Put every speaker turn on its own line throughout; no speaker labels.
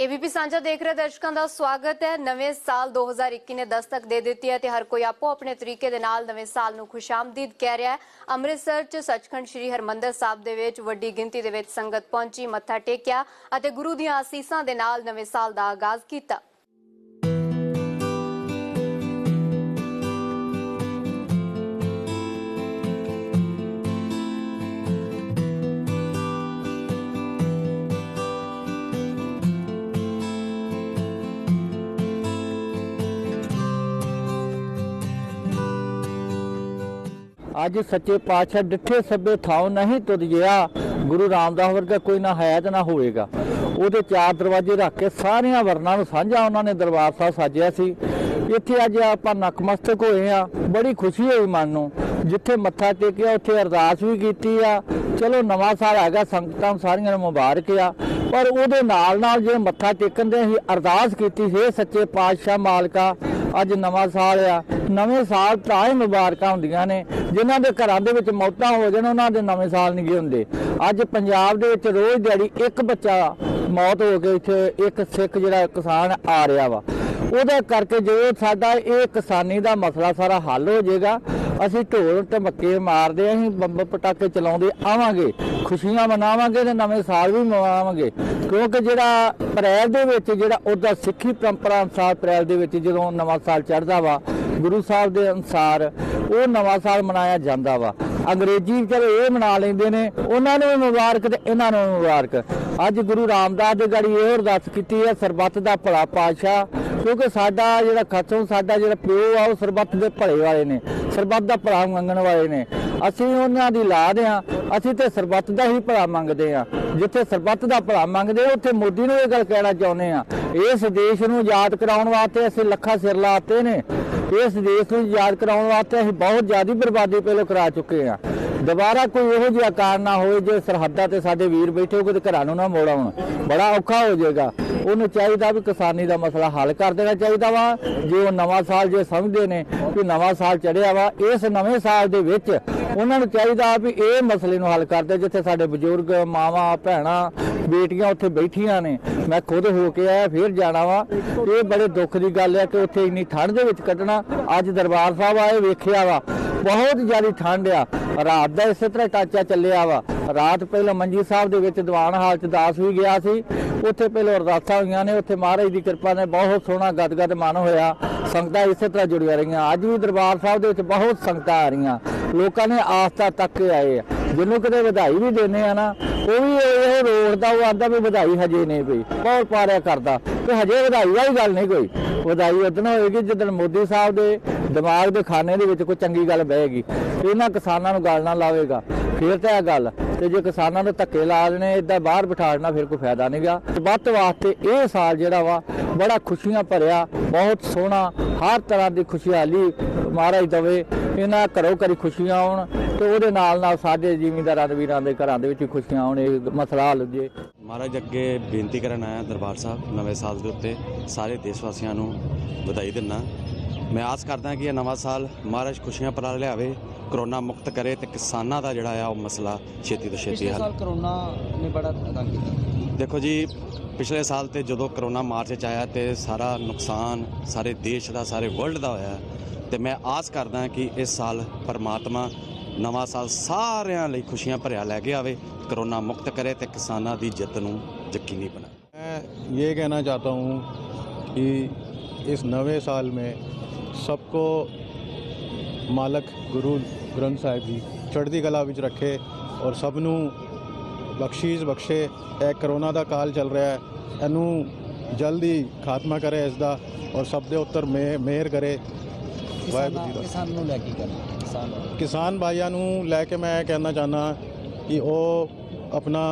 ABP ਸਾਂਝਾ ਦੇਖ ਰਹੇ ਦਰਸ਼ਕਾਂ ਦਾ ਸਵਾਗਤ ਹੈ। ਨਵੇਂ ਸਾਲ 2021 ਨੇ ਦਸਤਕ ਦੇ ਦਿੱਤੀ ਹੈ ਤੇ ਹਰ ਕੋਈ ਆਪੋ ਆਪਣੇ ਤਰੀਕੇ ਦੇ ਨਾਲ ਨਵੇਂ ਸਾਲ ਨੂੰ ਖੁਸ਼ਾਮਦੀਦ ਕਹਿ ਰਿਹਾ ਹੈ। ਅੰਮ੍ਰਿਤਸਰ 'ਚ ਸੱਚਖੰਡ ਸ੍ਰੀ ਹਰਮੰਦਰ ਸਾਹਿਬ ਦੇ ਵਿੱਚ ਵੱਡੀ ਗਿਣਤੀ ਦੇ ਵਿੱਚ ਸੰਗਤ ਪਹੁੰਚੀ, ਮੱਥਾ ਟੇਕਿਆ ਅਤੇ ਗੁਰੂ ਦੀਆਂ ਅਸੀਸਾਂ ਦੇ ਨਾਲ ਨਵੇਂ ਸਾਲ ਦਾ ਆਗਾਜ਼ ਕੀਤਾ।
ਅੱਜ ਸੱਚੇ ਪਾਤਸ਼ਾਹ ਡਿੱਠੇ ਸਭੇ ਥਾਉ ਨਹੀਂ ਤੁਧ ਜਿਆ ਗੁਰੂ ਰਾਮਦਾਸ ਵਰਗਾ ਕੋਈ ਨਾ ਹੈ ਤੇ ਨਾ ਹੋਵੇਗਾ। ਉਹਦੇ ਚਾਰ ਦਰਵਾਜ਼ੇ ਰੱਖ ਕੇ ਸਾਰੀਆਂ ਵਰਨਾਂ ਨੂੰ ਸਾਂਝਾ ਉਹਨਾਂ ਨੇ ਦਰਬਾਰ ਸਾਹਿਬ ਸਾਜਿਆ ਸੀ। ਇੱਥੇ ਅੱਜ ਆਪਾਂ ਨਕਮਸਤਕ ਹੋਏ ਆ ਬੜੀ ਖੁਸ਼ੀ ਹੋਈ ਮਨ ਨੂੰ। ਜਿੱਥੇ ਮੱਥਾ ਟੇਕਿਆ, ਉੱਥੇ ਅਰਦਾਸ ਵੀ ਕੀਤੀ ਆ। ਚਲੋ ਨਵਾਂ ਸਾਲ ਹੈਗਾ, ਸੰਗਤਾਂ ਨੂੰ ਸਾਰੀਆਂ ਨੂੰ ਮੁਬਾਰਕ ਆ। ਪਰ ਉਹਦੇ ਨਾਲ ਨਾਲ ਜੇ ਮੱਥਾ ਟੇਕਣ ਦੇ ਅਸੀਂ ਅਰਦਾਸ ਕੀਤੀ ਸੀ ਸੱਚੇ ਪਾਤਸ਼ਾਹ ਮਾਲਕਾ, ਅੱਜ ਨਵਾਂ ਸਾਲ ਆ। ਨਵੇਂ ਸਾਲ ਤਾਂ ਹੀ ਮੁਬਾਰਕਾਂ ਹੁੰਦੀਆਂ ਨੇ, ਜਿਨ੍ਹਾਂ ਦੇ ਘਰਾਂ ਦੇ ਵਿੱਚ ਮੌਤਾਂ ਹੋ ਜਾਣ, ਉਹਨਾਂ ਦੇ ਨਵੇਂ ਸਾਲ ਨਹੀਂ ਗੇ ਹੁੰਦੇ। ਅੱਜ ਪੰਜਾਬ ਦੇ ਵਿੱਚ ਰੋਜ਼ ਦਿਹਾੜੀ ਇੱਕ ਬੱਚਾ ਮੌਤ ਹੋ ਕੇ ਇੱਥੇ ਇੱਕ ਸਿੱਖ ਜਿਹੜਾ ਕਿਸਾਨ ਆ ਰਿਹਾ ਵਾ। ਉਹਦੇ ਕਰਕੇ ਜੇ ਸਾਡਾ ਇਹ ਕਿਸਾਨੀ ਦਾ ਮਸਲਾ ਸਾਰਾ ਹੱਲ ਹੋ ਜਾਏਗਾ, ਅਸੀਂ ਢੋਲ ਢਮੱਕੇ ਮਾਰਦੇ ਅਸੀਂ ਬੰਬ ਪਟਾਕੇ ਚਲਾਉਂਦੇ ਆਵਾਂਗੇ, ਖੁਸ਼ੀਆਂ ਮਨਾਵਾਂਗੇ ਤੇ ਨਵੇਂ ਸਾਲ ਵੀ ਮਨਾਵਾਂਗੇ। ਕਿਉਂਕਿ ਜਿਹੜਾ ਅਪ੍ਰੈਲ ਦੇ ਵਿੱਚ ਜਿਹੜਾ ਉਹਦਾ ਸਿੱਖੀ ਪਰੰਪਰਾ ਅਨੁਸਾਰ ਅਪ੍ਰੈਲ ਦੇ ਵਿੱਚ ਜਦੋਂ ਨਵਾਂ ਸਾਲ ਚੜ੍ਹਦਾ ਵਾ ਗੁਰੂ ਸਾਹਿਬ ਦੇ ਅਨੁਸਾਰ ਉਹ ਨਵਾਂ ਸਾਲ ਮਨਾਇਆ ਜਾਂਦਾ ਵਾ। ਅੰਗਰੇਜ਼ੀ ਚਲੋ ਇਹ ਮਨਾ ਲੈਂਦੇ ਨੇ ਉਹਨਾਂ ਨੂੰ ਵੀ ਮੁਬਾਰਕ ਤੇ ਇਹਨਾਂ ਨੂੰ ਵੀ ਮੁਬਾਰਕ। ਅੱਜ ਗੁਰੂ ਰਾਮਦਾਸ ਦੇ ਗੜੀ ਇਹ ਅਰਦਾਸ ਕੀਤੀ ਹੈ ਸਰਬੱਤ ਦਾ ਭਲਾ ਪਾਤਸ਼ਾਹ ਕਿਉਂਕਿ ਸਾਡਾ ਜਿਹੜਾ ਖਤਮ ਸਾਡਾ ਜਿਹੜਾ ਪਿਓ ਆ ਉਹ ਸਰਬੱਤ ਦੇ ਭਲੇ ਵਾਲੇ ਨੇ ਸਰਬੱਤ ਦਾ ਭਲਾ ਮੰਗਣ ਵਾਲੇ ਨੇ। ਅਸੀਂ ਉਹਨਾਂ ਦੀ ਲਾਦ ਆ ਅਸੀਂ ਤੇ ਸਰਬੱਤ ਦਾ ਹੀ ਭਲਾ ਮੰਗਦੇ ਆ ਜਿੱਥੇ ਸਰਬੱਤ ਦਾ ਭਲਾ ਮੰਗਦੇ ਆ, ਉੱਥੇ ਮੋਦੀ ਨੂੰ ਇਹ ਗੱਲ ਕਹਿਣਾ ਚਾਹੁੰਦੇ ਆ ਇਸ ਦੇਸ਼ ਨੂੰ ਆਜ਼ਾਦ ਕਰਾਉਣ ਵਾਸਤੇ ਅਸੀਂ ਲੱਖਾਂ ਸਿਰ ਲਾਤੇ ਨੇ। ਇਸ ਦੇਸ਼ ਨੂੰ ਯਾਦ ਕਰਾਉਣ ਵਾਸਤੇ ਅਸੀਂ ਬਹੁਤ ਜ਼ਿਆਦਾ ਬਰਬਾਦੀ ਪਹਿਲਾਂ ਕਰਾ ਚੁੱਕੇ ਆ ਦੁਬਾਰਾ ਕੋਈ ਇਹੋ ਜਿਹਾ ਕਾਰ ਨਾ ਹੋਵੇ ਜੇ ਸਰਹੱਦਾਂ ਤੇ ਸਾਡੇ ਵੀਰ ਬੈਠੇ ਹੋ ਤੇ ਘਰਾਂ ਨੂੰ ਨਾ ਮੋੜ ਆਉਣ। ਬੜਾ ਔਖਾ ਹੋ ਜਾਏਗਾ। ਉਹਨੂੰ ਚਾਹੀਦਾ ਵੀ ਕਿਸਾਨੀ ਦਾ ਮਸਲਾ ਹੱਲ ਕਰ ਦੇਣਾ ਚਾਹੀਦਾ ਵਾ। ਜੇ ਉਹ ਨਵਾਂ ਸਾਲ ਜੇ ਸਮਝਦੇ ਨੇ ਕਿ ਨਵਾਂ ਸਾਲ ਚੜਿਆ ਵਾ, ਇਸ ਨਵੇਂ ਸਾਲ ਦੇ ਵਿੱਚ ਉਹਨਾਂ ਨੂੰ ਚਾਹੀਦਾ ਵੀ ਇਹ ਮਸਲੇ ਨੂੰ ਹੱਲ ਕਰਦੇ, ਜਿੱਥੇ ਸਾਡੇ ਬਜ਼ੁਰਗ, ਮਾਵਾਂ, ਭੈਣਾਂ, ਬੇਟੀਆਂ ਉੱਥੇ ਬੈਠੀਆਂ ਨੇ। ਮੈਂ ਖੁਦ ਹੋ ਕੇ ਆਇਆ, ਫਿਰ ਜਾਣਾ ਵਾ। ਇਹ ਬੜੇ ਦੁੱਖ ਦੀ ਗੱਲ ਹੈ ਕਿ ਉੱਥੇ ਇੰਨੀ ਠੰਡ ਦੇ ਵਿੱਚ ਕੱਢਣਾ ਅੱਜ ਦਰਬਾਰ ਸਾਹਿਬ ਆਏ, ਵੇਖਿਆ ਵਾ। ਬਹੁਤ ਜ਼ਿਆਦਾ ਠੰਡ ਆ। ਰਾਤ ਦਾ ਇਸੇ ਤਰ੍ਹਾਂ ਟਾਚਾ ਚੱਲਿਆ ਵਾ। ਰਾਤ ਪਹਿਲਾਂ ਮੰਜੀ ਸਾਹਿਬ ਦੇ ਵਿੱਚ ਦੀਵਾਨ ਹਾਲ ਚ ਦਾਸ ਵੀ ਗਿਆ ਸੀ। ਉੱਥੇ ਪਹਿਲਾਂ ਅਰਦਾਸਾਂ ਹੋਈਆਂ ਨੇ। ਉੱਥੇ ਮਹਾਰਾਜ ਦੀ ਕਿਰਪਾ ਨਾਲ ਬਹੁਤ ਸੋਹਣਾ ਗਦਗਦ ਮਨ ਹੋਇਆ। ਸੰਗਤਾਂ ਇਸੇ ਤਰ੍ਹਾਂ ਜੁੜੀਆਂ ਰਹੀਆਂ। ਅੱਜ ਵੀ ਦਰਬਾਰ ਸਾਹਿਬ ਦੇ ਵਿੱਚ ਬਹੁਤ ਸੰਗਤਾਂ ਆ ਰਹੀਆਂ। ਲੋਕਾਂ ਨੇ ਆਸਥਾ ਤੱਕ ਆਏ ਆ। ਜਿਹਨੂੰ ਕਿਤੇ ਵਧਾਈ ਵੀ ਦਿੰਦੇ ਆ ਨਾ, ਉਹ ਵੀ ਇਹ ਰੋੜਦਾ ਉਹ ਆਂਦਾ ਵੀ ਵਧਾਈ ਹਜੇ ਨਹੀਂ ਪਈ ਬਹੁਤ ਪਾਰਿਆ ਕਰਦਾ? ਤੇ ਹਜੇ ਵਧਾਈ ਵਾਲੀ ਗੱਲ ਨਹੀਂ ਕੋਈ। ਵਧਾਈ ਉਦੋਂ ਹੋਏਗੀ ਜਦੋਂ ਮੋਦੀ ਸਾਹਿਬ ਦੇ ਦਿਮਾਗ ਦੇ ਖਾਨੇ ਦੇ ਵਿੱਚ ਕੋਈ ਚੰਗੀ ਗੱਲ ਬਹੇਗੀ ਇਹਨਾਂ ਕਿਸਾਨਾਂ ਨੂੰ ਗੱਲ ਨਾ ਲਾਵੇਗਾ। ਫਿਰ ਤਾਂ ਇਹ ਗੱਲ ਤੇ ਜੇ ਕਿਸਾਨਾਂ ਨੂੰ ਧੱਕੇ ਲਾ ਦੇਣੇ ਇਦਾਂ ਬਾਹਰ ਬਿਠਾੜਨਾ ਫਿਰ ਕੋਈ ਫਾਇਦਾ ਨਹੀਂ ਗਿਆ ਵੱਤ ਵਾਸਤੇ ਇਹ ਸਾਲ ਜਿਹੜਾ ਵਾ, ਬੜਾ ਖੁਸ਼ੀਆਂ ਭਰਿਆ, ਬਹੁਤ ਸੋਹਣਾ, ਹਰ ਤਰ੍ਹਾਂ ਦੀ ਖੁਸ਼ਹਾਲੀ ਮਹਾਰਾਜ ਦਵੇ। ਇਹਨਾਂ ਘਰੋਂ ਘਰੀ ਖੁਸ਼ੀਆਂ ਆਉਣ ਤੇ ਉਹਦੇ ਨਾਲ ਨਾਲ ਸਾਡੇ ਜ਼ਿਮੀਂਦਾਰਾਂ ਦੇ ਵੀਰਾਂ ਦੇ ਘਰਾਂ ਦੇ ਵਿੱਚ ਖੁਸ਼ੀਆਂ ਆਉਣ, ਇਹ ਮਸਲਾ ਹੱਲ ਜੇ।
ਮਹਾਰਾਜ, ਅੱਗੇ ਬੇਨਤੀ ਕਰਨ ਆਇਆ ਦਰਬਾਰ ਸਾਹਿਬ, ਨਵੇਂ ਸਾਲ ਦੇ ਉੱਤੇ ਸਾਰੇ ਦੇਸ਼ ਵਾਸੀਆਂ ਨੂੰ ਵਧਾਈ ਦਿੰਨਾ ਮੈਂ ਆਸ ਕਰਦਾ ਕਿ ਇਹ ਨਵਾਂ ਸਾਲ ਮਹਾਰਾਜ ਖੁਸ਼ੀਆਂ ਭਰਾ ਲਿਆਵੇ ਕਰੋਨਾ ਮੁਕਤ ਕਰੇ ਤੇ ਕਿਸਾਨਾਂ ਦਾ ਜਿਹੜਾ ਆ ਉਹ ਮਸਲਾ ਛੇਤੀ ਤੋਂ ਛੇਤੀ
ਪਿਛਲੇ
ਹੱਲ
ਸਾਲ ਕਰੋਨਾ ਨੇ ਬੜਾ ਤੰਗ ਕੀਤਾ
ਦੇਖੋ ਜੀ ਪਿਛਲੇ ਸਾਲ ਤੇ ਜਦੋਂ ਕਰੋਨਾ ਮਾਰਚ ਚ ਆਇਆ ਤੇ ਸਾਰਾ ਨੁਕਸਾਨ ਸਾਰੇ ਦੇਸ਼ ਦਾ ਸਾਰੇ ਵਰਲਡ ਦਾ ਹੋਇਆ ਤੇ ਮੈਂ ਆਸ ਕਰਦਾ ਕਿ ਇਸ ਸਾਲ ਪਰਮਾਤਮਾ ਨਵਾਂ ਸਾਲ ਸਾਰਿਆਂ ਲਈ ਖੁਸ਼ੀਆਂ ਭਰਿਆ ਲੈ ਕੇ ਆਵੇ ਕਰੋਨਾ ਮੁਕਤ ਕਰੇ ਤੇ ਕਿਸਾਨਾਂ ਦੀ ਜਿੱਤ ਨੂੰ ਯਕੀਨੀ ਬਣਾਏ
मैं ये कहना चाहता हूँ कि इस नवे साल में सबको ਮਾਲਕ ਗੁਰੂ ਗ੍ਰੰਥ ਸਾਹਿਬ ਜੀ ਚੜ੍ਹਦੀ ਕਲਾ ਵਿੱਚ ਰੱਖੇ ਔਰ ਸਭ ਨੂੰ ਬਖਸ਼ੀਸ਼ ਬਖਸ਼ੇ ਇਹ ਕਰੋਨਾ ਦਾ ਕਾਲ ਚੱਲ ਰਿਹਾ ਹੈ ਇਹਨੂੰ ਜਲਦੀ ਖਾਤਮਾ ਕਰੇ ਇਸ ਦਾ ਔਰ ਸਭ ਦੇ ਉੱਤਰ ਮਿਹ- ਮਿਹਰ ਕਰੇ ਵਾਹਿਗੁਰੂ ਜੀ ਦਾ
ਕਿਸਾਨ ਨੂੰ ਲੈ ਕੇ ਕਰਨਾ ਕਿਸਾਨ
ਕਿਸਾਨ ਭਾਈਆਂ ਨੂੰ ਲੈ ਕੇ ਮੈਂ ਇਹ ਕਹਿਣਾ ਚਾਹਨਾ ਕਿ ਉਹ ਆਪਣਾ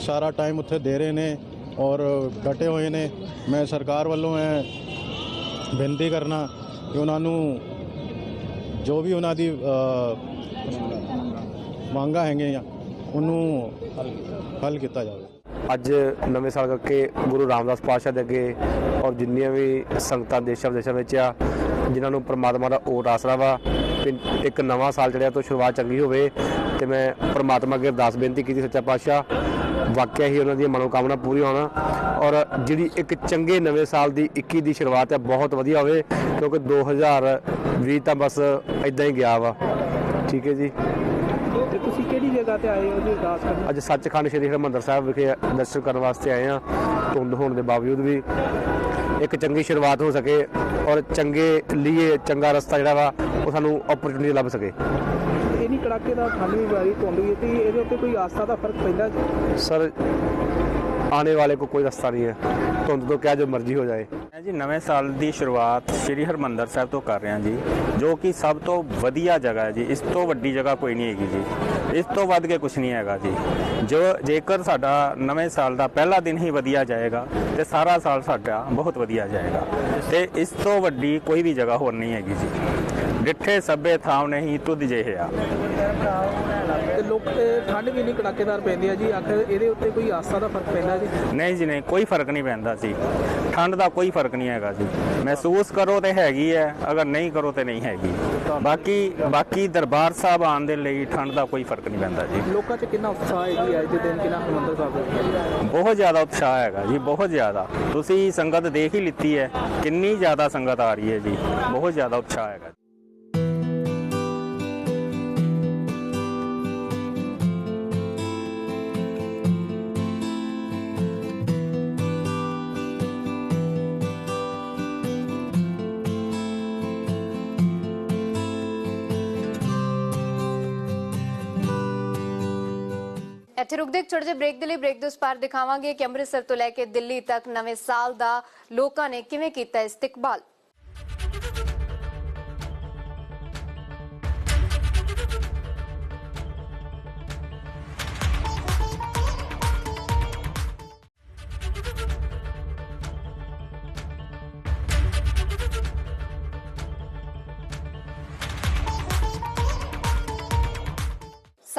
ਸਾਰਾ ਟਾਈਮ ਉੱਥੇ ਦੇ ਰਹੇ ਨੇ ਔਰ ਡਟੇ ਹੋਏ ਨੇ ਮੈਂ ਸਰਕਾਰ ਵੱਲੋਂ ਇਹ ਬੇਨਤੀ ਕਰਨਾ ਕਿ ਉਹਨਾਂ ਨੂੰ ਜੋ ਵੀ ਉਹਨਾਂ ਦੀ ਮੰਗਾਂ ਹੈਗੀਆਂ ਉਹਨੂੰ ਹੱਲ ਕੀਤਾ ਜਾਵੇ।
ਅੱਜ ਨਵੇਂ ਸਾਲ ਕਰਕੇ ਗੁਰੂ ਰਾਮਦਾਸ ਪਾਤਸ਼ਾਹ ਦੇ ਅੱਗੇ ਔਰ ਜਿੰਨੀਆਂ ਵੀ ਸੰਗਤਾਂ ਦੇਸ਼ਾਂ ਵਿਦੇਸ਼ਾਂ ਵਿੱਚ ਆ, ਜਿਨ੍ਹਾਂ ਨੂੰ ਪ੍ਰਮਾਤਮਾ ਦਾ ਓਟ ਆਸਰਾ ਵਾ, ਵੀ ਇੱਕ ਨਵਾਂ ਸਾਲ ਜਿਹੜਾ ਤੋਂ ਸ਼ੁਰੂਆਤ ਚੰਗੀ ਹੋਵੇ, ਤੇ ਮੈਂ ਪ੍ਰਮਾਤਮਾ ਅੱਗੇ ਅਰਦਾਸ ਬੇਨਤੀ ਕੀਤੀ ਸੱਚਾ ਪਾਤਸ਼ਾਹ ਵਾਕਿਆ ਹੀ ਉਹਨਾਂ ਦੀਆਂ ਮਨੋਕਾਮਨਾ ਪੂਰੀ ਹੋਣਾ ਔਰ ਜਿਹੜੀ ਇੱਕ ਚੰਗੇ ਨਵੇਂ ਸਾਲ ਦੀ 21 ਦੀ ਸ਼ੁਰੂਆਤ ਹੈ ਬਹੁਤ ਵਧੀਆ ਹੋਵੇ ਕਿਉਂਕਿ 2020 ਤਾਂ ਬਸ ਇਦਾਂ ਹੀ ਗਿਆ ਵਾ। ਠੀਕ ਹੈ ਜੀ।
ਤੇ ਤੁਸੀਂ ਕਿਹੜੀ ਜਗ੍ਹਾ ਤੇ ਆਏ ਹੋ ਜੀ ਅਰਦਾਸ ਕਰਨ?
ਅੱਜ ਸੱਚਖੰਡ ਸ੍ਰੀ ਹਰਿਮੰਦਰ ਸਾਹਿਬ ਵਿਖੇ ਦਰਸ਼ਨ ਕਰਨ ਵਾਸਤੇ ਆਏ ਆ ਧੁੰਦ ਹੋਣ ਦੇ ਬਾਵਜੂਦ ਵੀ ਇੱਕ ਚੰਗੀ ਸ਼ੁਰੂਆਤ ਹੋ ਸਕੇ ਔਰ ਚੰਗੇ ਲਈ ਚੰਗਾ ਰਸਤਾ ਜਿਹੜਾ ਵਾ ਉਹ ਸਾਨੂੰ ਓਪਰਚੁਨਿਟੀ ਲੱਭ ਸਕੇ।
ਇਲਾਕੇ ਦਾ ਖਾਲੀ ਵਾਲੀ ਧੁੰਦ ਵੀ ਸੀ ਇਹਦੇ ਉੱਤੇ ਕੋਈ ਆਸਥਾ ਦਾ ਫ਼ਰਕ ਪੈਂਦਾ
ਸਰ ਆਉਣੇ ਵਾਲੇ ਕੋ ਕੋਈ ਰਸਤਾ ਨਹੀਂ ਹੈ। ਧੁੰਦ ਤੋਂ ਕਿਆ ਜੋ ਮਰਜ਼ੀ ਹੋ ਜਾਏ।
ਮੈਂ ਜੀ ਨਵੇਂ ਸਾਲ ਦੀ ਸ਼ੁਰੂਆਤ ਸ੍ਰੀ ਹਰਮੰਦਰ ਸਾਹਿਬ ਤੋਂ ਕਰ ਰਿਹਾ ਜੀ ਜੋ ਕਿ ਸਭ ਤੋਂ ਵਧੀਆ ਜਗ੍ਹਾ ਹੈ ਜੀ। ਇਸ ਤੋਂ ਵੱਡੀ ਜਗ੍ਹਾ ਕੋਈ ਨਹੀਂ ਹੈਗੀ ਜੀ। ਇਸ ਤੋਂ ਵੱਧ ਕੇ ਕੁਝ ਨਹੀਂ ਹੈਗਾ ਜੀ। ਜੋ ਜੇਕਰ ਸਾਡਾ ਨਵੇਂ ਸਾਲ ਦਾ ਪਹਿਲਾ ਦਿਨ ਹੀ ਵਧੀਆ ਜਾਏਗਾ ਤੇ ਸਾਰਾ ਸਾਲ ਸਾਡਾ ਬਹੁਤ ਵਧੀਆ ਜਾਏਗਾ। ਤੇ ਇਸ ਤੋਂ ਵੱਡੀ ਕੋਈ ਵੀ ਜਗ੍ਹਾ ਹੋਰ ਨਹੀਂ ਹੈਗੀ ਜੀ। ਡਿੱਠੇ ਸਭੇ ਥਾਂ ਨਹੀਂ ਤੁਧ ਜਿਹਿਆ।
ਤੇ ਲੋਕ ਤੇ ਠੰਡ ਵੀ ਇੰਨੀ ਕੜਾਕੇਦਾਰ ਪੈਂਦੀ ਹੈ ਜੀ ਆਖਰ ਇਹਦੇ ਉੱਤੇ ਕੋਈ ਆਸਥਾ ਦਾ ਫ਼ਰਕ ਪੈਂਦਾ ਜੀ?
ਨਹੀਂ ਜੀ ਨਹੀਂ ਕੋਈ ਫ਼ਰਕ ਨਹੀਂ ਪੈਂਦਾ ਜੀ ਠੰਡ ਦਾ ਕੋਈ ਫ਼ਰਕ ਨਹੀਂ ਹੈਗਾ ਜੀ। ਮਹਿਸੂਸ ਕਰੋ ਤੇ ਹੈਗੀ ਹੈ ਅਗਰ ਨਹੀਂ ਕਰੋ ਤੇ ਨਹੀਂ ਹੈਗੀ। ਬਾਕੀ ਬਾਕੀ ਦਰਬਾਰ ਸਾਹਿਬ ਆਉਣ ਦੇ ਲਈ ਠੰਡ ਦਾ ਕੋਈ ਫ਼ਰਕ ਨਹੀਂ ਪੈਂਦਾ ਜੀ।
ਲੋਕਾਂ 'ਚ ਕਿੰਨਾ ਉਤਸ਼ਾਹ ਹੈ ਜੀ ਅੱਜ ਦੇ ਦਿਨ ਕਿੰਨਾ ਹਰਿਮੰਦਰ ਸਾਹਿਬ
ਬਹੁਤ ਜ਼ਿਆਦਾ ਉਤਸ਼ਾਹ ਹੈਗਾ ਜੀ ਬਹੁਤ ਜ਼ਿਆਦਾ। ਤੁਸੀਂ ਸੰਗਤ ਦੇਖ ਹੀ ਲਿੱਤੀ ਹੈ ਕਿੰਨੀ ਜ਼ਿਆਦਾ ਸੰਗਤ ਆ ਰਹੀ ਹੈ ਜੀ ਬਹੁਤ ਜ਼ਿਆਦਾ ਉਤਸ਼ਾਹ ਹੈਗਾ
ਇੱਥੇ ਰੁਕਦੇ ਇੱਕ ਛੋਟੇ ਜਿਹੇ ਬ੍ਰੇਕ ਦੇ ਲਈ ਬ੍ਰੇਕ ਦੇ ਉਸ ਪਾਰ ਦਿਖਾਵਾਂਗੇ ਕਿ ਅੰਮ੍ਰਿਤਸਰ ਤੋਂ ਲੈ ਕੇ ਦਿੱਲੀ ਤੱਕ ਨਵੇਂ ਸਾਲ ਦਾ ਲੋਕਾਂ ਨੇ ਕਿਵੇਂ ਕੀਤਾ ਇਸਤਕਬਾਲ।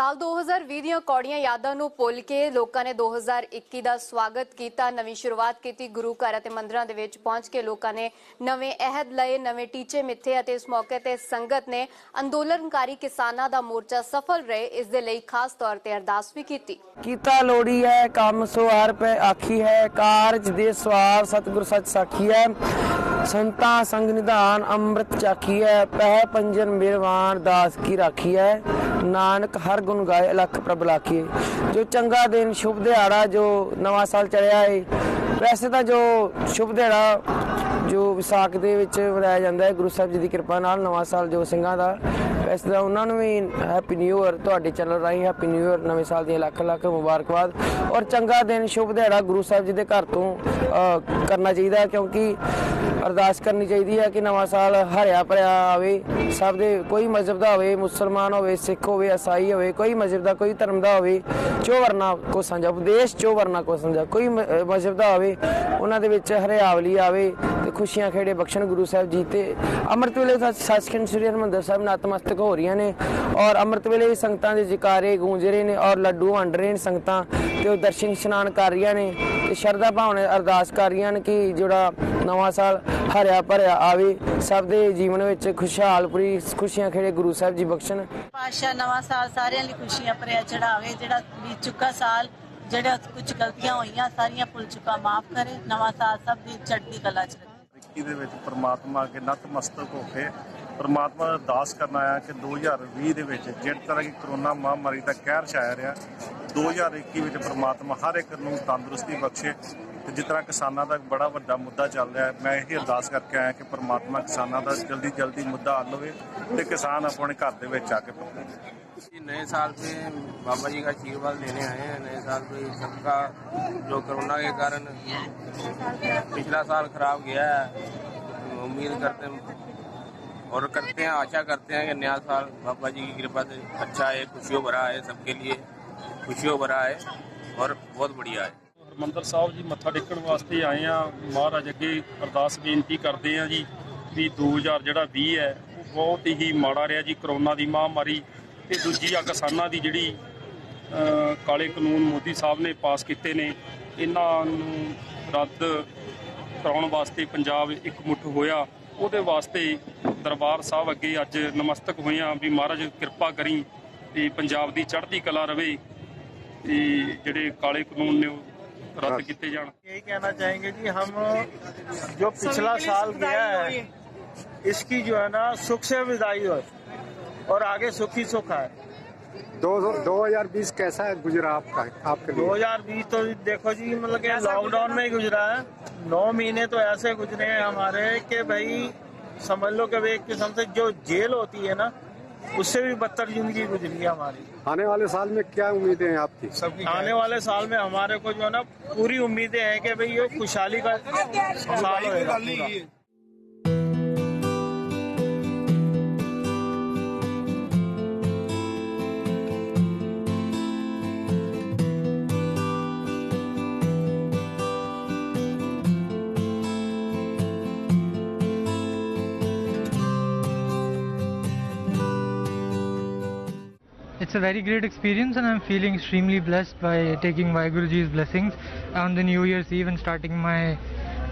ਸਾਲ 2020 ਦੀਆਂ ਕੌੜੀਆਂ ਯਾਦਾਂ ਨੂੰ ਭੁੱਲ ਕੇ ਲੋਕਾਂ ਨੇ 2021 ਦਾ ਸਵਾਗਤ ਕੀਤਾ। ਨਵੀਂ ਸ਼ੁਰੂਆਤ ਕੀਤੀ ਗੁਰੂ ਘਰ ਅਤੇ ਮੰਦਰਾਂ ਦੇ ਵਿੱਚ ਪਹੁੰਚ ਕੇ ਲੋਕਾਂ ਨੇ ਨਵੇਂ ਅਹਿਦ ਲਏ, ਨਵੇਂ ਟੀਚੇ ਮਿੱਥੇ ਅਤੇ ਇਸ ਮੌਕੇ ਤੇ ਸੰਗਤ ਨੇ ਅੰਦੋਲਨਕਾਰੀ ਕਿਸਾਨਾਂ ਦਾ ਮੋਰਚਾ ਸਫਲ ਰਹੇ, ਇਸ ਦੇ ਲਈ ਖਾਸ ਤੌਰ ਤੇ ਅਰਦਾਸ ਵੀ ਕੀਤੀ।
ਕੀਤਾ ਲੋੜੀ ਹੈ, ਕੰਮ ਸੋ ਪੈ ਆਖੀ ਹੈ, ਕਾਰਜ ਦੇ ਸਵਾਰ ਸਤਿਗੁਰ ਸੱਚ ਸਾਖੀ ਹੈ। ਸੰਤਾਂ ਸੰਗ ਨਿਧਾਨ ਅੰਮ੍ਰਿਤ ਚਾਖੀ ਹੈ ਪਹਿ ਪੰਜਨ ਮਿਰਵਾਨ ਦਾਸ ਕੀ ਰਾਖੀ ਹੈ। ਨਾਨਕ ਹਰ ਗੁਣ ਗਾਏ ਅਲਖ ਪ੍ਰਭ ਲਾਖੀ ਜੋ ਚੰਗਾ ਦਿਨ, ਸ਼ੁਭ ਦਿਹਾੜਾ, ਜੋ ਨਵਾਂ ਸਾਲ ਚੜਿਆ ਹੈ ਵੈਸੇ ਤਾਂ ਜੋ ਸ਼ੁਭ ਦਿਹਾੜਾ, ਜੋ ਵਿਸਾਖ ਦੇ ਵਿੱਚ ਮਨਾਇਆ ਜਾਂਦਾ ਹੈ ਗੁਰੂ ਸਾਹਿਬ ਜੀ ਦੀ ਕਿਰਪਾ ਨਾਲ ਨਵਾਂ ਸਾਲ ਜੋ ਸਿੰਘਾਂ ਦਾ, ਵੈਸੇ ਤਾਂ ਉਹਨਾਂ ਨੂੰ ਵੀ ਹੈਪੀ ਨਿਊ ਇਅਰ ਤੁਹਾਡੇ ਚੈਨਲ ਰਾਹੀਂ ਹੈਪੀ ਨਿਊ ਇਅਰ ਨਵੇਂ ਸਾਲ ਦੀਆਂ ਲੱਖ ਲੱਖ ਮੁਬਾਰਕਬਾਦ। ਔਰ ਚੰਗਾ ਦਿਨ, ਸ਼ੁਭ ਦਿਹਾੜਾ ਗੁਰੂ ਸਾਹਿਬ ਜੀ ਦੇ ਘਰ ਤੋਂ ਕਰਨਾ ਚਾਹੀਦਾ ਹੈ ਕਿਉਂਕਿ ਅਰਦਾਸ ਕਰਨੀ ਚਾਹੀਦੀ ਹੈ ਕਿ ਨਵਾਂ ਸਾਲ ਹਰਿਆ ਭਰਿਆ ਆਵੇ। ਸਭ ਦੇ ਕੋਈ ਮਜ਼ਹਬ ਦਾ ਹੋਵੇ, ਮੁਸਲਮਾਨ ਹੋਵੇ, ਸਿੱਖ ਹੋਵੇ, ਈਸਾਈ ਹੋਵੇ, ਕੋਈ ਮਜ਼ਹਬ ਦਾ, ਕੋਈ ਧਰਮ ਦਾ ਹੋਵੇ ਚੋ ਵਰਨਾ ਕੋ ਸੰਜਾ ਉਪਦੇਸ਼ ਚੋ ਵਰਨਾ ਕੋ ਸੰਜਾ ਕੋਈ ਮਜ਼ਹਬ ਦਾ ਹੋਵੇ, ਉਹਨਾਂ ਦੇ ਵਿੱਚ ਹਰਿਆਵਲੀ ਆਵੇ ਤੇ ਖੁਸ਼ੀਆਂ ਖੇੜੇ ਬਖਸ਼ਣ ਗੁਰੂ ਸਾਹਿਬ ਜੀ ਤੇ ਅੰਮ੍ਰਿਤ ਵੇਲੇ ਸੱਚ- ਸੱਚਖੰਡ ਸ੍ਰੀ ਹਰਿਮੰਦਰ ਸਾਹਿਬ ਨਤਮਸਤਕ ਹੋ ਰਹੀਆਂ ਨੇ ਔਰ ਅੰਮ੍ਰਿਤ ਵੇਲੇ ਸੰਗਤਾਂ ਦੇ ਜਕਾਰੇ ਗੂੰਜ ਰਹੇ ਨੇ ਔਰ ਲੱਡੂ ਵੰਡ ਰਹੇ ਨੇ ਸੰਗਤਾਂ ਤੇ ਉਹ ਦਰਸ਼ਨ ਇਸ਼ਨਾਨ ਕਰ ਰਹੀਆਂ ਨੇ ਤੇ ਸ਼ਰਧਾ ਭਾਵਨਾ ਅਰਦਾਸ ਕਰ ਰਹੀਆਂ ਨੇ ਕਿ ਜਿਹੜਾ ਨਵਾਂ ਸਾਲ ਹਰਿਆ ਭਰਿਆ ਆਵੇ। ਸਭ ਦੇ ਜੀਵਨ ਵਿੱਚ ਖੁਸ਼ਹਾਲਪੁਰੀ ਖੁਸ਼ੀਆਂ ਖੇੜੇ ਗੁਰੂ ਸਾਹਿਬ ਜੀ ਬਖਸ਼ਣ।
ਪਾਸ਼ਾ ਨਵਾਂ ਸਾਲ ਸਾਰਿਆਂ ਲਈ ਖੁਸ਼ੀਆਂ ਭਰਿਆ ਚੜਾਵੇ ਜਿਹੜਾ ਬੀਤ ਚੁੱਕਾ ਸਾਲ ਜਿਹੜਾ ਕੁਝ ਗਲਤੀਆਂ ਹੋਈਆਂ ਸਾਰੀਆਂ ਭੁੱਲ ਚੁੱਕਾ ਮਾਫ ਕਰੇ। ਨਵਾਂ ਸਾਲ ਸਭ ਦੀ ਚੜ੍ਹਦੀ ਕਲਾ ਚ ਰੱਖੇ।
ਦੇ ਵਿੱਚ ਪ੍ਰਮਾਤਮਾ ਅੱਗੇ ਨਤਮਸਤਕ ਹੋ ਕੇ ਪ੍ਰਮਾਤਮਾ ਦਾ ਅਰਦਾਸ ਕਰਨਾ ਆਇਆ ਕਿ 2020 ਦੇ ਵਿੱਚ ਜਿਸ ਤਰ੍ਹਾਂ ਕਿ ਕਰੋਨਾ ਮਹਾਮਾਰੀ ਦਾ ਕਹਿਰ ਛਾਇਆ ਰਿਹਾ 2021 ਵਿੱਚ ਪ੍ਰਮਾਤਮਾ ਹਰ ਇੱਕ ਨੂੰ ਤੰਦਰੁਸਤੀ ਬਖਸ਼ੇ। ਤੇ ਜਿਸ ਤਰ੍ਹਾਂ ਕਿਸਾਨਾਂ ਦਾ ਬੜਾ ਵੱਡਾ ਮੁੱਦਾ ਚੱਲ ਰਿਹਾ ਹੈ ਮੈਂ ਇਹ ਅਰਦਾਸ ਕਰਕੇ ਆਇਆ ਕਿ ਪ੍ਰਮਾਤਮਾ ਕਿਸਾਨਾਂ ਦਾ ਜਲਦੀ ਜਲਦੀ ਮੁੱਦਾ ਹੱਲ ਹੋਵੇ ਤੇ ਕਿਸਾਨ ਆਪਣੇ ਘਰ ਦੇ ਵਿੱਚ ਆ ਕੇ ਪਹੁੰਚੇ
जी, नए साल पे बाबा जी का आशीर्वाद लेने आए हैं नए साल पे सबका जो कोरोना के कारण पिछला साल खराब गया है उम्मीद करते हैं और करते हैं आशा करते हैं कि नया साल बाबा जी की कृपा से अच्छा है खुशियों भरा है सबके लिए खुशियों भरा है और बहुत बढ़िया है
ਹਰਮੰਦਰ ਸਾਹਿਬ ਜੀ, ਮੱਥਾ ਟੇਕਣ ਵਾਸਤੇ ਆਏ ਆ ਮਹਾਰਾਜ ਅੱਗੇ ਅਰਦਾਸ ਬੇਨਤੀ ਕਰਦੇ ਆ ਜੀ ਵੀ 2000 ਜਿਹੜਾ 20 ਹੈ, ਉਹ ਬਹੁਤ ਹੀ ਮਾੜਾ ਰਿਹਾ ਜੀ ਕਰੋਨਾ ਦੀ ਮਹਾਮਾਰੀ ਤੇ ਦੂਜੀ ਆ ਕਿਸਾਨਾਂ ਦੀ ਜਿਹੜੀ ਕਾਲੇ ਕਾਨੂੰਨ ਮੋਦੀ ਸਾਹਿਬ ਨੇ ਪਾਸ ਕੀਤੇ ਨੇ, ਇਹਨਾਂ ਨੂੰ ਰੱਦ ਕਰਾਉਣ ਵਾਸਤੇ ਪੰਜਾਬ ਇਕਮੁੱਠ ਹੋਇਆ। ਉਹਦੇ ਵਾਸਤੇ ਦਰਬਾਰ ਸਾਹਿਬ ਅੱਗੇ ਅੱਜ ਨਮਸਤਕ ਹੋਏ ਆ ਵੀ ਮਹਾਰਾਜ ਕਿਰਪਾ ਕਰੀ ਤੇ ਪੰਜਾਬ ਦੀ ਚੜ੍ਹਦੀ ਕਲਾ ਰਵੇ ਤੇ ਜਿਹੜੇ ਕਾਲੇ ਕਾਨੂੰਨ ਨੇ ਉਹ ਰੱਦ ਕੀਤੇ ਜਾਣ
यही कहना चाहेंगे जी हम जो पिछला साल गया है इसकी जो है ना सुख से विदाई हो और आगे सुखी सुख है
दो दो हजार बीस कैसा है गुजरा आपका आपके लिए
2020 तो देखो जी मतलब कि लॉकडाउन में ही गुजरा है नौ महीने तो ऐसे गुजरे हैं हमारे कि भाई समझ लो कि भाई एक किस्म से जो जेल होती है ना उससे भी बदतर ज़िंदगी गुजरी है हमारी।
आने वाले साल में क्या उम्मीदें हैं आपकी?
सबकी आने वाले साल में हमारे को जो है ना पूरी उम्मीदें हैं कि भाई ये खुशहाली का साल होएगा
a very great experience and I'm feeling extremely blessed by taking Vaiguruji's blessings on the New Year's Eve and starting my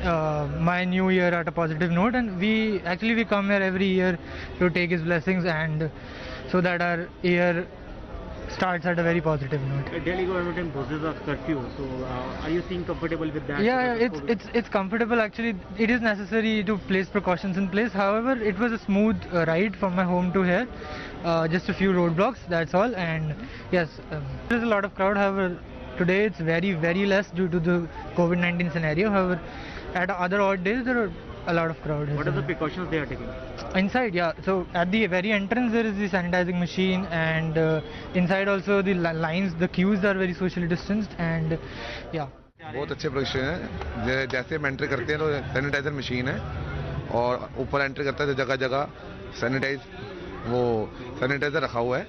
uh, my new year at a positive note. And we actually we come here every year to take his blessings and so that our year starts at a very positive note.
Delhi government imposes a curfew, so uh, are you seeing comfortable with that?
Yeah, it's
COVID?
it's it's comfortable actually. It is necessary to place precautions in place. However, it was a smooth uh, ride from my home to here. Uh, just a few roadblocks, that's all. And yes, um, there's a lot of crowd. However, today it's very very less due to the COVID-19 scenario. However, at other odd days there are a lot of crowd.
What are the precautions they are taking?
Inside, yeah. So at the very entrance there is the sanitizing machine, and uh, inside also the li- lines, the queues are very socially distanced, and yeah.
बहुत अच्छे production है जैसे हम enter करते हैं तो sanitiser machine है और ऊपर एंट्री करते हैं तो जगह जगह सैनिटाइज वो सैनिटाइजर रखा हुआ है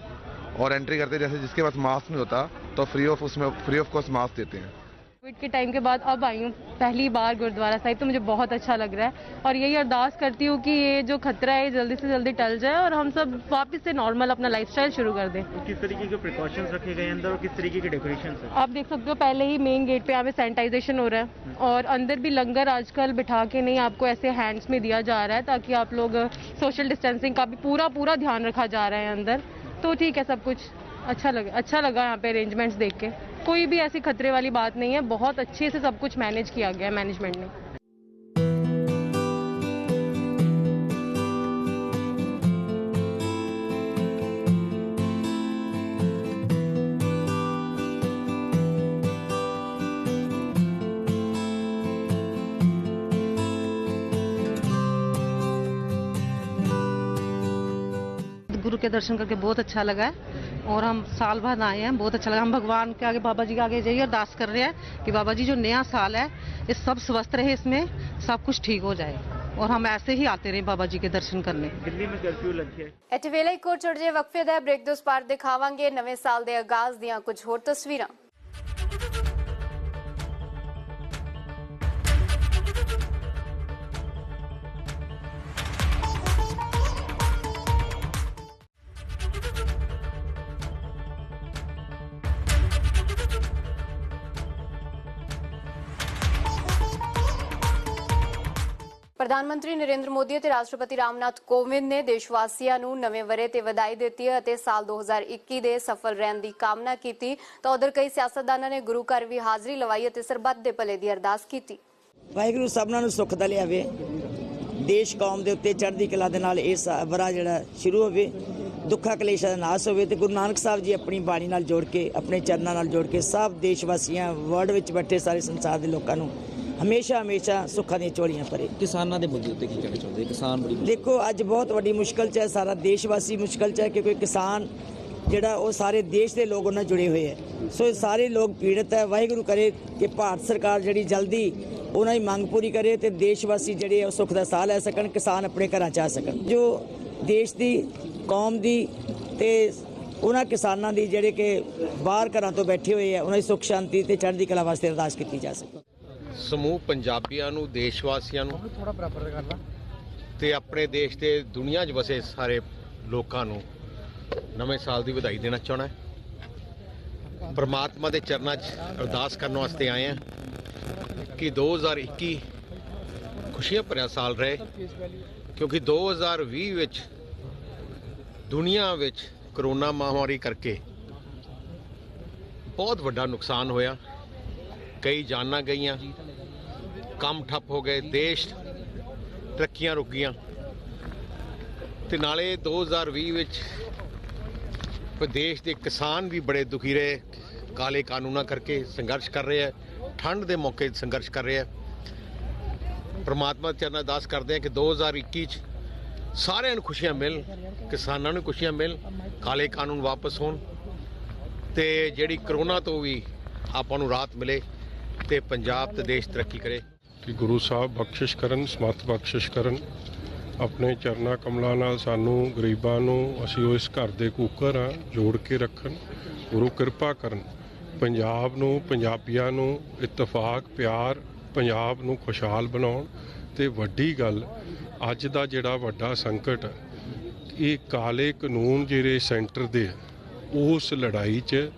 और एंट्री करते हैं जैसे जिसके पास मास्क नहीं होता तो फ्री ऑफ़ उसमें फ्री ऑफ़ कॉस्ट मास्क देते हैं
कोविड के टाइम के बाद अब आई हूँ पहली बार गुरुद्वारा साहिब तो मुझे बहुत अच्छा लग रहा है। और यही अरदास करती हूँ कि ये जो खतरा है जल्दी से जल्दी टल जाए और हम सब वापस से नॉर्मल अपना लाइफस्टाइल शुरू कर दें।
तो किस तरीके के प्रिकॉशंस रखे गए अंदर और किस तरीके के डेकोरेशन
आप देख सकते हो पहले ही मेन गेट पे यहाँ पे सैनिटाइजेशन हो रहा है और अंदर भी लंगर आजकल बिठा के नहीं आपको ऐसे हैंड्स में दिया जा रहा है ताकि आप लोग सोशल डिस्टेंसिंग का भी पूरा पूरा ध्यान रखा जा रहा है अंदर। तो ठीक है सब कुछ अच्छा लगा अच्छा लगा यहाँ पे अरेंजमेंट्स देख के। कोई भी ऐसी खतरे वाली बात नहीं है। बहुत अच्छे से सब कुछ मैनेज किया गया है मैनेजमेंट ने।
गुरु के दर्शन करके बहुत अच्छा लगा है। और हम साल बाद आए हैं बहुत अच्छा लगा हम भगवान के आगे बाबा जी के आगे जाइए अरदास कर रहे हैं कि बाबा जी जो नया साल है ये सब स्वस्थ रहे इसमें सब कुछ ठीक हो जाए और हम ऐसे ही आते रहे बाबा जी के दर्शन करने
दिल्ली में कर्फ्यू लग गया है
ਇੱਥੇ ਵੇਲੇ ਇੱਕ ਹੋਰ ਛੋਟੇ ਜਿਹੇ ਵਕਫੇ ਦਾ ਬ੍ਰੇਕ ਦੋ ਸਪਾਰ ਦਿਖਾਵਾਂਗੇ ਨਵੇਂ ਸਾਲ ਦੇ ਆਗਾਜ਼ ਦੀਆਂ ਕੁਝ ਹੋਰ ਤਸਵੀਰਾਂ ਪ੍ਰਧਾਨ ਮੰਤਰੀ ਨਰਿੰਦਰ ਮੋਦੀ ਅਤੇ ਰਾਸ਼ਟਰਪਤੀ ਰਾਮਨਾਥ ਕੋਵਿੰਦ ਨੇ ਦੇਸ਼ ਵਾਸੀਆਂ ਨੂੰ ਨਵੇਂ ਵਰੇ ਤੇ ਵਧਾਈ ਦਿੱਤੀ ਅਤੇ ਸਾਲ 2021 ਦੇ ਸਫਲ ਰਹਿਣ ਦੀ ਕਾਮਨਾ ਕੀਤੀ, ਤਾਂ ਉਧਰ ਕਈ ਸਿਆਸਤਦਾਨਾਂ ਨੇ ਗੁਰੂ ਘਰ ਵੀ ਹਾਜ਼ਰੀ ਲਵਾਈ ਅਤੇ ਸਰਬੱਤ ਦੇ ਭਲੇ ਦੀ ਅਰਦਾਸ ਕੀਤੀ।
ਵਾਹਿਗੁਰੂ ਸਭਨਾਂ ਨੂੰ ਸੁੱਖ ਦਾ ਲਿਆਵੇ। ਦੇਸ਼ ਕੌਮ ਦੇ ਉੱਤੇ ਚੜ੍ਹਦੀ ਕਲਾ ਦੇ ਨਾਲ ਇਹ ਸਾ- ਜਿਹੜਾ ਸ਼ੁਰੂ ਹੋਵੇ, ਦੁੱਖਾਂ ਕਲੇਸ਼ਾਂ ਦਾ ਨਾਸ ਹੋਵੇ ਤੇ ਗੁਰੂ ਨਾਨਕ ਸਾਹਿਬ ਜੀ ਆਪਣੀ ਬਾਣੀ ਨਾਲ ਜੋੜ ਕੇ, ਆਪਣੇ ਚਰਨਾਂ ਨਾਲ ਜੋੜ ਕੇ ਸਭ ਦੇਸ਼ ਵਾਸੀਆਂ ਵਰਲਡ ਵਿੱਚ ਬੈਠੇ ਸਾਰੇ ਸੰਸਾਰ ਦੇ ਲੋਕਾਂ ਨੂੰ ਹਮੇਸ਼ਾ ਹਮੇਸ਼ਾ ਸੁੱਖਾਂ ਦੀਆਂ ਝੋਲੀਆਂ ਭਰੇ।
ਕਿਸਾਨਾਂ ਦੇ ਮੁੱਦੇ ਉੱਤੇ ਕੀ ਕਹਿਣਾ ਚਾਹੁੰਦੇ? ਕਿਸਾਨ ਬੜੀ
ਦੇਖੋ ਅੱਜ ਬਹੁਤ ਵੱਡੀ ਮੁਸ਼ਕਲ 'ਚ ਹੈ ਸਾਰਾ ਦੇਸ਼ ਵਾਸੀ ਮੁਸ਼ਕਲ 'ਚ ਹੈ ਕਿ ਕੋਈ ਕਿਸਾਨ ਜਿਹੜਾ ਉਹ ਸਾਰੇ ਦੇਸ਼ ਦੇ ਲੋਕ ਉਹਨਾਂ ਜੁੜੇ ਹੋਏ ਹੈ। ਸੋ ਇਹ ਸਾਰੇ ਲੋਕ ਪੀੜਤ ਹੈ ਵਾਹਿਗੁਰੂ ਕਰੇ ਕਿ ਭਾਰਤ ਸਰਕਾਰ ਜਿਹੜੀ ਜਲਦੀ ਉਹਨਾਂ ਦੀ ਮੰਗ ਪੂਰੀ ਕਰੇ ਤੇ ਦੇਸ਼ ਵਾਸੀ ਜਿਹੜੇ ਉਹ ਸੁੱਖ ਦਾ ਸਾਹ ਲੈ ਸਕਣ ਕਿਸਾਨ ਆਪਣੇ ਘਰਾਂ 'ਚ ਆ ਸਕਣ। ਜੋ ਦੇਸ਼ ਦੀ ਕੌਮ ਦੀ ਤੇ ਉਹਨਾਂ ਕਿਸਾਨਾਂ ਦੀ ਜਿਹੜੇ ਕਿ ਬਾਹਰ ਘਰਾਂ ਤੋਂ ਬੈਠੇ ਹੋਏ ਆ ਉਹਨਾਂ ਦੀ ਸੁੱਖ ਸ਼ਾਂਤੀ ਤੇ ਚੜ੍ਹਦੀ ਕਲਾ ਵਾਸਤੇ ਅਰਦਾਸ ਕੀਤੀ ਜਾ ਸਕੇ
ਸਮੂਹ ਪੰਜਾਬੀਆਂ ਨੂੰ ਦੇਸ਼ ਵਾਸੀਆਂ ਨੂੰ
ਥੋੜਾ ਬਰਾਬਰ ਕਰ ਲਾ।
ਤੇ ਆਪਣੇ ਦੇਸ਼ ਤੇ ਦੁਨੀਆ 'ਚ ਵਸੇ ਸਾਰੇ ਲੋਕਾਂ ਨੂੰ ਨਵੇਂ ਸਾਲ ਦੀ ਵਧਾਈ ਦੇਣਾ ਚਾਹਣਾ ਪ੍ਰਮਾਤਮਾ ਦੇ ਚਰਨਾਂ 'ਚ ਅਰਦਾਸ ਕਰਨ ਵਾਸਤੇ ਆਏ ਹਾਂ ਕਿ 2021 ਖੁਸ਼ੀਆਂ ਭਰਿਆ ਸਾਲ ਰਹੇ ਕਿਉਂਕਿ 2020 ਵਿੱਚ ਦੁਨੀਆ ਵਿੱਚ ਕਰੋਨਾ ਮਹਾਮਾਰੀ ਕਰਕੇ ਬਹੁਤ ਵੱਡਾ ਨੁਕਸਾਨ ਹੋਇਆ। ਕਈ ਜਾਨਾਂ ਗਈਆਂ। ਕੰਮ ਠੱਪ ਹੋ ਗਏ, ਦੇਸ਼ ਤਰੱਕੀਆਂ ਰੁਕ ਗਈਆਂ। ਤੇ ਨਾਲੇ 2020 ਵਿੱਚ ਦੇਸ਼ ਦੇ ਕਿਸਾਨ ਵੀ ਬੜੇ ਦੁਖੀ ਰਹੇ। ਕਾਲੇ ਕਾਨੂੰਨਾਂ ਕਰਕੇ ਸੰਘਰਸ਼ ਕਰ ਰਹੇ ਆ। ਠੰਡ ਦੇ ਮੌਕੇ ਸੰਘਰਸ਼ ਕਰ ਰਹੇ ਆ। ਪ੍ਰਮਾਤਮਾ ਚਰਨਾਂ ਦਾਸ ਕਰਦੇ ਆ ਕਿ 2021 ਚ ਸਾਰਿਆਂ ਨੂੰ ਖੁਸ਼ੀਆਂ ਮਿਲ, ਕਿਸਾਨਾਂ ਨੂੰ ਖੁਸ਼ੀਆਂ ਮਿਲ, ਕਾਲੇ ਕਾਨੂੰਨ ਵਾਪਸ ਹੋਣ ਤੇ ਜਿਹੜੀ ਕਰੋਨਾ ਤੋਂ ਵੀ ਆਪਾਂ ਨੂੰ ਰਾਹਤ ਮਿਲੇ। ਤੇ ਪੰਜਾਬ ਤੇ ਦੇਸ਼ ਤਰੱਕੀ ਕਰੇ।
ਕਿ ਗੁਰੂ ਸਾਹਿਬ ਬਖਸ਼ਿਸ਼ ਕਰਨ ਸਮਤ ਬਖਸ਼ਿਸ਼ ਕਰਨ। ਆਪਣੇ ਚਰਨਾ ਕਮਲਾਂ ਨਾਲ ਸਾਨੂੰ ਗਰੀਬਾਂ ਨੂੰ ਅਸੀਂ ਉਸ ਘਰ ਦੇ ਕੂਕਰ ਆ ਜੋੜ ਕੇ ਰੱਖਣ। ਗੁਰੂ ਕਿਰਪਾ ਕਰਨ। ਪੰਜਾਬ ਨੂੰ, ਪੰਜਾਬੀਆਂ ਨੂੰ ਇਤਫਾਕ, ਪਿਆਰ, ਪੰਜਾਬ ਨੂੰ ਖੁਸ਼ਹਾਲ ਬਣਾਉਣ। ਤੇ ਵੱਡੀ ਗੱਲ, ਅੱਜ ਦਾ ਜਿਹੜਾ ਵੱਡਾ ਸੰਕਟ ਇਹ ਕਾਲੇ ਕਾਨੂੰਨ ਜਿਹੜੇ ਸੈਂਟਰ ਦੇ ਉਸ ਲੜਾਈ 'ਚ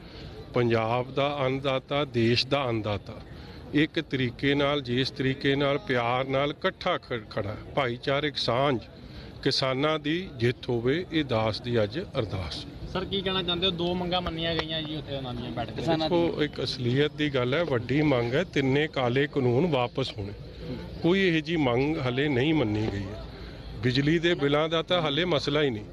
ਪੰਜਾਬ ਦਾ ਅੰਨਦਾਤਾ, ਦੇਸ਼ ਦਾ ਅੰਨਦਾਤਾ। ਇੱਕ ਤਰੀਕੇ ਨਾਲ ਜਿਸ ਤਰੀਕੇ ਨਾਲ ਪਿਆਰ ਨਾਲ ਇਕੱਠਾ ਖੜਾ ਭਾਈਚਾਰਕ ਸਾਂਝ ਕਿਸਾਨਾਂ ਦੀ ਜਿੱਤ ਹੋਵੇ ਇਹ ਦਾਸ ਦੀ ਅੱਜ ਅਰਦਾਸ।
ਸਰ ਕੀ ਕਹਿਣਾ ਚਾਹੁੰਦੇ ਹੋ? ਦੋ ਮੰਗਾਂ ਮੰਨੀਆਂ ਗਈਆਂ ਜੀ ਉੱਥੇ ਉਹਨਾਂ ਦੀਆਂ ਬੈਠਕ ਦੇ।
ਦੇਖੋ ਇੱਕ ਅਸਲੀਅਤ ਦੀ ਗੱਲ ਹੈ ਵੱਡੀ ਮੰਗ ਹੈ ਤਿੰਨੇ ਕਾਲੇ ਕਾਨੂੰਨ ਵਾਪਸ ਹੋਣੇ। ਕੋਈ ਇਹੋ ਜੀ ਮੰਗ ਹਲੇ ਨਹੀਂ ਮੰਨੀ ਗਈ ਹੈ। ਬਿਜਲੀ ਦੇ ਬਿੱਲਾਂ ਦਾ ਤਾਂ ਹਲੇ ਮਸਲਾ ਹੀ ਨਹੀਂ।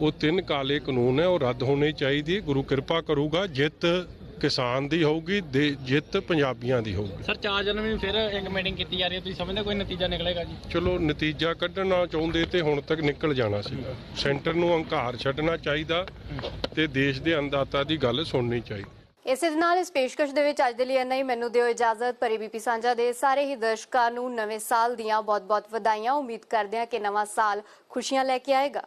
ਉਹ ਤਿੰਨ ਕਾਲੇ ਕਾਨੂੰਨ ਹੈ ਉਹ ਰੱਦ ਹੋਣੇ ਚਾਹੀਦੇ ਗੁਰੂ ਕਿਰਪਾ ਕਰੂਗਾ ਜਿੱਤ ਕਿਸਾਨ ਦੀ ਹੋਊਗੀ ਦੇ- ਜਿੱਤ ਪੰਜਾਬੀਆਂ ਦੀ ਹੋਊਗੀ।
ਸਰ 4 ਜਨਵਰੀ ਨੂੰ ਫਿਰ ਇੱਕ ਮੀਟਿੰਗ ਕੀਤੀ ਜਾ ਰਹੀ ਹੈ। ਤੁਸੀਂ ਸਮਝਦੇ ਕੋਈ ਨਤੀਜਾ ਨਿਕਲੇਗਾ ਜੀ?
ਚਲੋ ਨਤੀਜਾ ਕੱਢਣਾ ਚਾਹੁੰਦੇ ਤੇ ਹੁਣ ਤੱਕ ਨਿਕਲ ਜਾਣਾ ਸੀਗਾ ਸੈਂਟਰ ਨੂੰ ਹੰਕਾਰ ਛੱਡਣਾ ਚਾਹੀਦਾ ਤੇ ਦੇਸ਼ ਦੇ ਅੰਦਾਤਾ ਦੀ ਗੱਲ ਸੁਣਨੀ ਚਾਹੀਦੀ।
ਇਸੇ ਦੇ ਨਾਲ ਇਸ ਪੇਸ਼ਕਸ਼ ਦੇ ਵਿੱਚ ਅੱਜ ਦੇ ਲਈ ਇੰਨਾ ਹੀ। ਮੈਨੂੰ ਦਿਓ ਇਜਾਜ਼ਤ। ਪਰੀ ਬੀਪੀ ਸਾਂਝਾ ਦੇ ਸਾਰੇ ਹੀ ਦਰਸ਼ਕਾਂ ਨੂੰ ਨਵੇਂ ਸਾਲ ਦੀਆਂ ਬਹੁਤ-ਬਹੁਤ ਵਧਾਈਆਂ। ਉਮੀਦ ਕਰਦੇ ਹਾਂ ਕਿ ਨਵਾਂ ਸਾਲ ਖੁਸ਼ੀਆਂ ਲੈ ਕੇ ਆਏਗਾ।